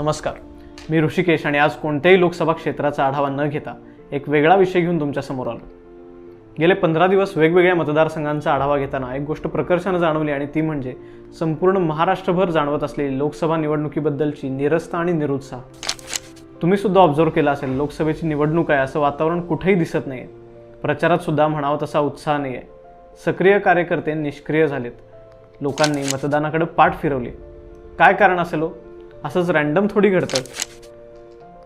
नमस्कार. मी ऋषिकेश आणि आज कोणत्याही लोकसभा क्षेत्राचा आढावा न घेता एक वेगळा विषय घेऊन तुमच्यासमोर आलो. गेले पंधरा दिवस वेगवेगळ्या मतदारसंघांचा आढावा घेताना एक गोष्ट प्रकर्षानं जाणवली आणि ती म्हणजे संपूर्ण महाराष्ट्रभर जाणवत असलेली लोकसभा निवडणुकीबद्दलची निरस्ता आणि निरुत्साह. तुम्ही सुद्धा ऑब्झर्व केला असेल लोकसभेची निवडणूक आहे असं वातावरण कुठेही दिसत नाही प्रचारात सुद्धा म्हणावा तसा उत्साह नाही आहे सक्रिय कार्यकर्ते निष्क्रिय झालेत. लोकांनी मतदानाकडे पाठ फिरवली. काय कारण असेल हो? असंच रॅन्डम थोडी घडतं.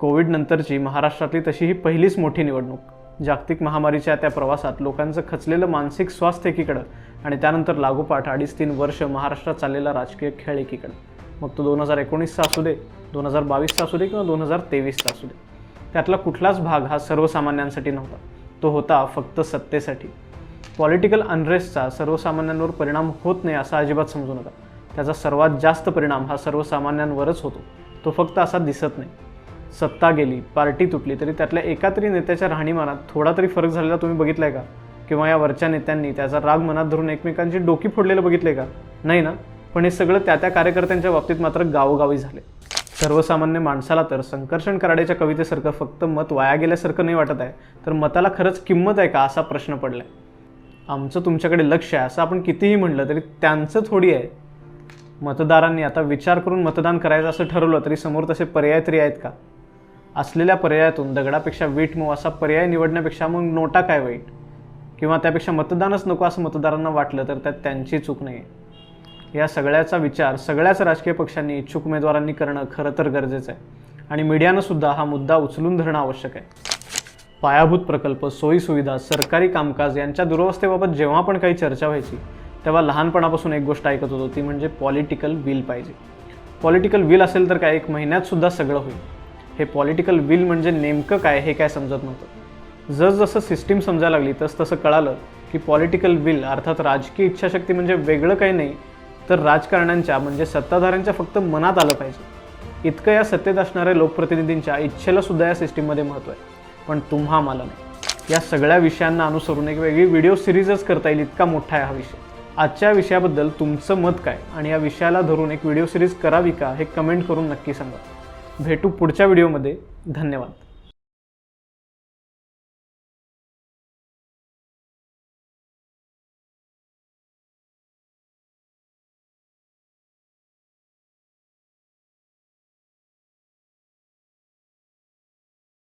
कोविड नंतरची महाराष्ट्रातली तशी ही पहिलीच मोठी निवडणूक. जागतिक महामारीच्या त्या प्रवासात लोकांचं खचलेलं मानसिक स्वास्थ्य एकीकडं आणि त्यानंतर लागोपाठ अडीच तीन वर्ष महाराष्ट्रात चाललेला राजकीय खेळ एकीकडं. मग तो दोन हजार एकोणीसचा असू दे दोन हजार बावीसचा असू दे किंवा दोन हजार तेवीसचा असू दे. त्यातला कुठलाच भाग हा सर्वसामान्यांसाठी नव्हता. तो होता फक्त सत्तेसाठी. पॉलिटिकल अनरेस्टचा सर्वसामान्यांवर परिणाम होत नाही असा अजिबात समजू नका. त्याचा सर्वात जास्त परिणाम हा सर्वसामान्यांवरच होतो. तो फक्त असा दिसत नाही. सत्ता गेली पार्टी तुटली तरी त्यातल्या एका तरी नेत्याच्या राहणीमानात थोडा तरी फरक झालेला तुम्ही बघितलाय का? किंवा या वरच्या नेत्यांनी त्याचा राग मनात धरून एकमेकांची डोकी फोडलेलं बघितले का? नाही ना? पण हे सगळं त्या त्या कार्यकर्त्यांच्या बाबतीत मात्र गावोगावी झाले. सर्वसामान्य माणसाला तर संकर्षण कराड्याच्या कवितेसारखं फक्त मत वाया गेल्यासारखं नाही वाटत आहे तर मताला खरंच किंमत आहे का असा प्रश्न पडलाय? आमचं तुमच्याकडे लक्ष आहे असं आपण कितीही म्हणलं तरी त्यांचं थोडी आहे. मतदारांनी आता विचार करून मतदान करायचं असं ठरवलं तरी समोर तसे पर्याय तरी आहेत का? असलेल्या पर्यायातून दगडापेक्षा वीट मऊ असा पर्याय निवडण्यापेक्षा मग नोटा काय वाईट? किंवा त्यापेक्षा मतदानच नको असं मतदारांना वाटलं तर त्यात त्यांची चूक नाही. आहे या सगळ्याचा विचार सगळ्याच राजकीय पक्षांनी इच्छुक उमेदवारांनी करणं खरं तर गरजेचं आहे. आणि मीडियानं सुद्धा हा मुद्दा उचलून धरणं आवश्यक आहे. पायाभूत प्रकल्प सोयीसुविधा सरकारी कामकाज यांच्या दुरवस्थेबाबत जेव्हा पण काही चर्चा व्हायची तेव्हा लहानपणापासून एक गोष्ट ऐकत होतो ती म्हणजे पॉलिटिकल विल पाहिजे. पॉलिटिकल विल असेल तर काय? एक महिन्यात सुद्धा सगळं होईल. हे पॉलिटिकल विल म्हणजे नेमकं काय? हे काय समजत नव्हतं. जसजसं सिस्टीम समजायला लागली तस तसं कळालं की पॉलिटिकल विल अर्थात राजकीय इच्छाशक्ती म्हणजे वेगळं काही नाही तर राजकारण्यांच्या म्हणजे सत्ताधाऱ्यांच्या फक्त मनात आलं पाहिजे. इतकं या सत्तेत असणाऱ्या लोकप्रतिनिधींच्या इच्छेला सुद्धा या सिस्टीममध्ये महत्त्व आहे. पण तुम्हा मला नाही. या सगळ्या विषयांना अनुसरून एक वेगळी व्हिडिओ सिरीजच करता येईल इतका मोठा आहे हा विषय. आजच्या विषयाबद्दल तुमचं मत काय? आणि या विषयाला धरून एक व्हिडिओ सिरीज करावी का हे कमेंट करून नक्की सांगा. भेटू पुढच्या व्हिडिओमध्ये. धन्यवाद.